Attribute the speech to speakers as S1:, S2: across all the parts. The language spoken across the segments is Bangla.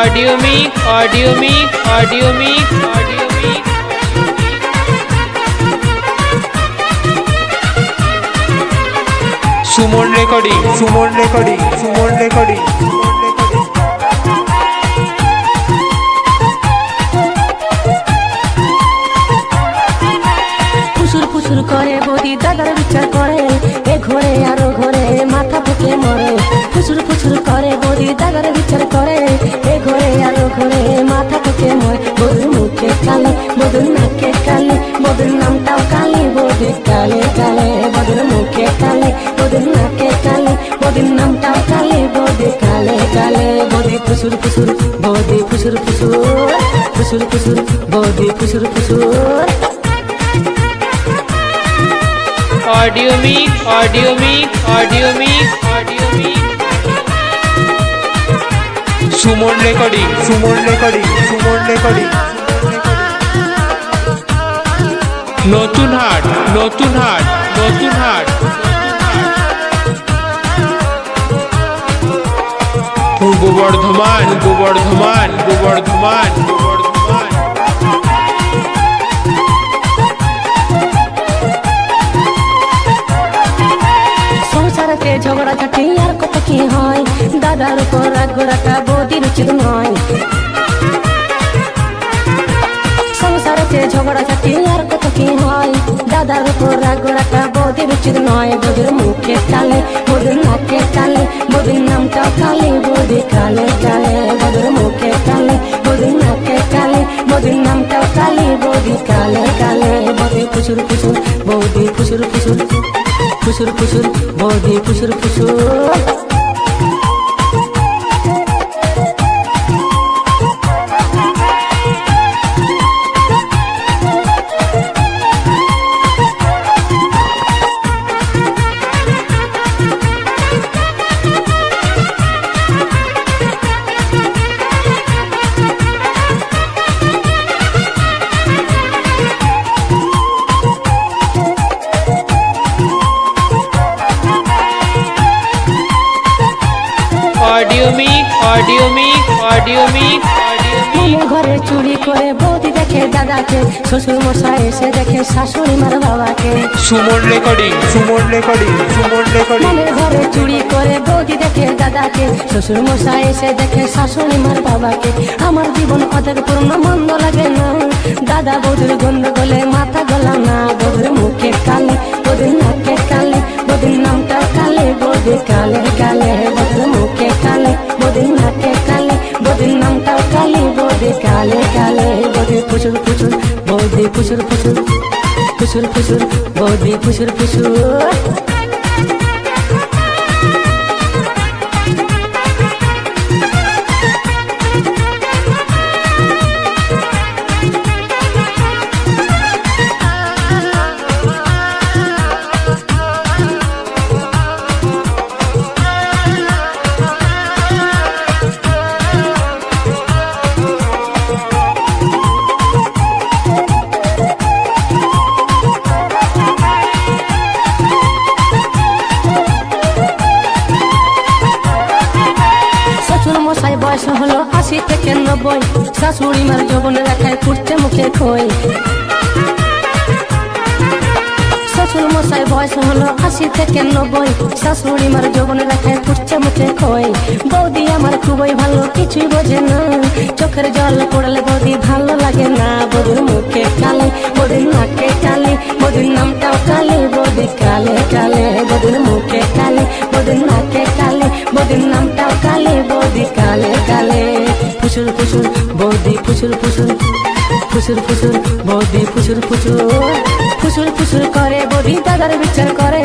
S1: Audio mic audio mic audio mic audio mic Suman recording
S2: Suman recording Suman recording
S3: ফুসুর ফুসুর করে বদি দাদার বিচার করে। এ ঘরে আরও ঘরে মাথা ফুকে মরে। ফুসুর ফুসুর করে বদি দাদার বিচার ফুসুর বধু ফুসুর ফুসুর ফুসুর ফুসুর বধু ফুসুর ফুসুর
S1: audio mic audio mic audio mic audio mic Suman recording
S2: Suman recording Suman recording.
S1: নতুন হাট নতুন হাট নতুন হাট। পূর্ব বর্ধমান পূর্ব বর্ধমান পূর্ব বর্ধমান পূর্ব বর্ধমান
S3: সংসারকে ঝগড়া ঝাঁটি আর কত কি হয়? দাদার উপর রাগ রাখা বৌদির উচিত নয়। সংসারকে ঝগড়া ঝাঁটি আর কত কি হয়? দাদার উপর রাগ রাখা বৌদির উচিত নয়। বৌদির মুখে কালে বৌদির নাকে কালে বৌদির নামটা কালে বৌদি ফুসুর ফুসুর বৌদি ফুসুর ফুসুর ফুসুর ফুসুর বৌদি ফুসুর ফুসুর
S1: audio mic audio mic audio mic audio mic
S3: মনে ঘরে চুরি করে বৌদি দেখে দাদাকে শ্বশুর মশাই এসে দেখে শাশুড়ি মার বাবাকে।
S1: Suman recording
S2: Suman recording Suman recording.
S3: মনে ঘরে চুরি করে বৌদি দেখে দাদাকে শ্বশুর মশাই এসে দেখে শাশুড়ি মার বাবাকে। আমার জীবন অর্ধেক পূর্ণ মন্দ লাগে না। দাদা বৌদির গন্ধ গলে মাথা গলা না প্রচুর ফুসুর বৌদি প্রচুর প্রচুর প্রচুর প্রচুর বৌদি প্রচুর ফুসুর হলো আশি থেকে নব্বই। শাশুড়ি মার যৌবন রাখায় ফুটছে মুখে খই শ্বশুর মশাই বয়স হলো আশি থেকে নব্বই। শাশুড়ি মার যৌবন রাখায় ফুটছে মুখে খই বৌদি আমার খুবই ভালো, কিছুই বোঝে না। চোখের জল পড়লে বৌদি ভালো লাগে না। বৌদির মুখে কালে, বৌদির নাকে কালে, বৌদির নামটাও কালে, বৌদি কালে কালে। বৌদির মুখে কালে, বৌদির নাকে কালে, বৌদির বৌদি কালে ফুসুর ফুসুর বৌদি ফুসুর ফুসুর ফুসুর ফুসুর বৌদি ফুসুর ফুসুর ফুসুর ফুসুর করে, বৌদি দাদার বিচার করে।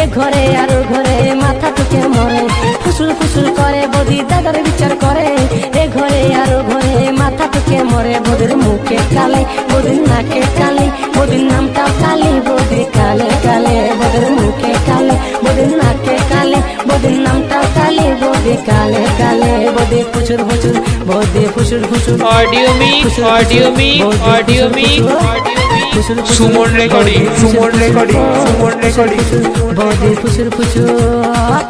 S3: এ ঘরে আর ঘরে মাথা টুকে মরে। ফুসুর ফুসুর করে, বৌদি দাদার বিচার করে। এ ঘরে আর ঘরে মাথা টুকে মরে। বৌদির মুখে কালে বৌদির নাকে কালে বৌদি কালে কালে বদে প্রচুর প্রচুর বদে প্রচুর প্রচুর
S1: audio mic audio mic audio mic audio mic Suman recording
S2: Suman recording Suman recording
S3: Bade প্রচুর ফুসুর